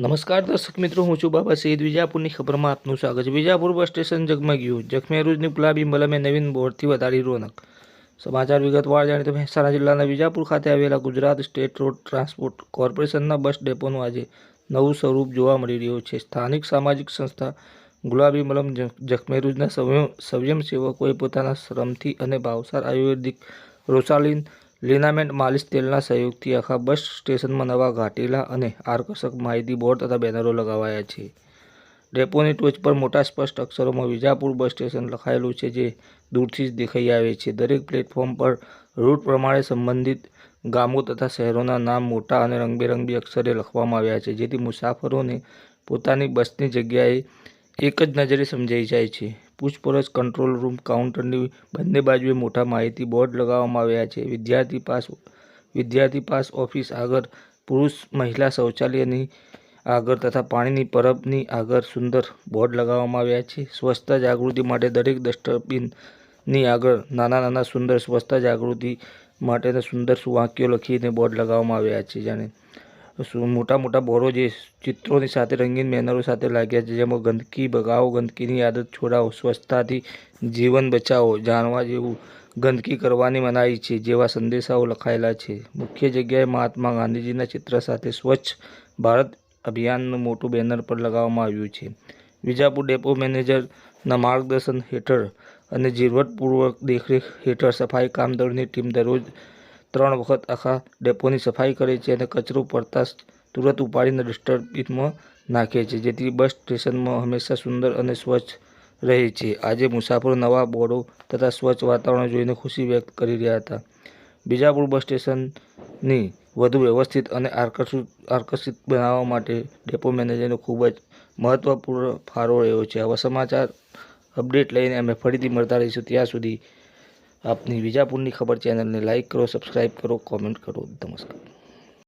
નમસ્કાર દર્શક મિત્રો, હું છું બાબા સૈદ વિજાપુરની ખબરમાં આપનું સ્વાગત છે. વિજાપુર બસ સ્ટેશન જગમગ્યું જખમી રૂજની ગુલાબી મલમે નવીન બોર્ડથી વધારી રોનક. સમાચાર વિગતવાર જાણીએ તો મહેસાણા જિલ્લાના વિજાપુર ખાતે આવેલા ગુજરાત સ્ટેટ રોડ ટ્રાન્સપોર્ટ કોર્પોરેશનના બસ ડેપોનું આજે નવું સ્વરૂપ જોવા મળી રહ્યું છે. સ્થાનિક સામાજિક સંસ્થા ગુલાબી મલમ જખમેરુજના સંયમ સ્વયંસેવકોએ પોતાના શ્રમથી અને ભાવસાર આયુર્વેદિક રોસાલિન લિનામેન્ટ માલિશ તેલના સહયોગથી આખા બસ સ્ટેશનમાં નવા ઘાટેલા અને આકર્ષક માહિતી બોર્ડ તથા બેનરો લગાવાયા છે. ડેપોની ટોચ પર મોટા સ્પષ્ટ અક્ષરોમાં વિજાપુર બસ સ્ટેશન લખાયેલું છે જે દૂરથી જ દેખાઈ આવે છે. દરેક પ્લેટફોર્મ પર રૂટ પ્રમાણે સંબંધિત ગામો તથા શહેરોના નામ મોટા અને રંગબેરંગી અક્ષરે લખવામાં આવ્યા છે, જેથી મુસાફરોને પોતાની બસની જગ્યાએ એક જ નજરે સમજાઈ જાય છે. પૂછપરછ કંટ્રોલ રૂમ કાઉન્ટરની બંને બાજુએ મોટા માહિતી બોર્ડ લગાવવામાં આવ્યા છે. વિદ્યાર્થી પાસ વિદ્યાર્થી પાસ ઓફિસ આગળ, પુરુષ મહિલા શૌચાલયની આગળ તથા પાણીની પરબની આગળ સુંદર બોર્ડ લગાવવામાં આવ્યા છે. સ્વચ્છતા જાગૃતિ માટે દરેક ડસ્ટબિનની આગળ નાના નાના સુંદર સ્વચ્છતા જાગૃતિ માટેના સુંદર વાક્યો લખીને બોર્ડ લગાવવામાં આવ્યા છે. જાણે મોટા મોટા બોરો જે ચિત્રોની સાથે, રંગીન બેનરો સાથે લાગ્યા છે, જેમાં ગંદકી ભગાવો ગંદકીની આદત, છોડાવો, સ્વચ્છતાથી જીવન બચાવો, જાણવા જેવું ગંદકી કરવાની મનાઈ છે, જેવા સંદેશાઓ લખાયેલા છે. મુખ્ય જગ્યાએ મહાત્મા ગાંધીજીના ચિત્ર સાથે સ્વચ્છ ભારત અભિયાનનું મોટું બેનર પણ લગાવવામાં આવ્યું છે. વિજાપુર ડેપો મેનેજરના માર્ગદર્શન હેઠળ અને ઝીરવટપૂર્વક દેખરેખ હેઠળ સફાઈ કામદારોની ટીમ દરરોજ ત્રણ વખત આખા ડેપોની સફાઈ કરે છે અને કચરો પડતા તુરંત ઉપાડીને ડસ્ટબિનમાં નાખે છે, જેથી બસ સ્ટેશનમાં હંમેશા સુંદર અને સ્વચ્છ રહે છે. આજે મુસાફરો નવા બોર્ડો તથા સ્વચ્છ વાતાવરણ જોઈને ખુશી વ્યક્ત કરી રહ્યા હતા. બીજાપુર બસ સ્ટેશનની વધુ વ્યવસ્થિત અને આકર્ષિત આકર્ષિત બનાવવા માટે ડેપો મેનેજરનો ખૂબ જ મહત્ત્વપૂર્ણ ફાળો રહ્યો છે. આવા સમાચાર અપડેટ લઈને અમે ફરીથી મળતા રહીશું. ત્યાં સુધી આપની વિજાપુરની ખબર ચેનલને લાઇક કરો સબસ્ક્રાઇબ કરો કોમેન્ટ કરો. નમસ્કાર.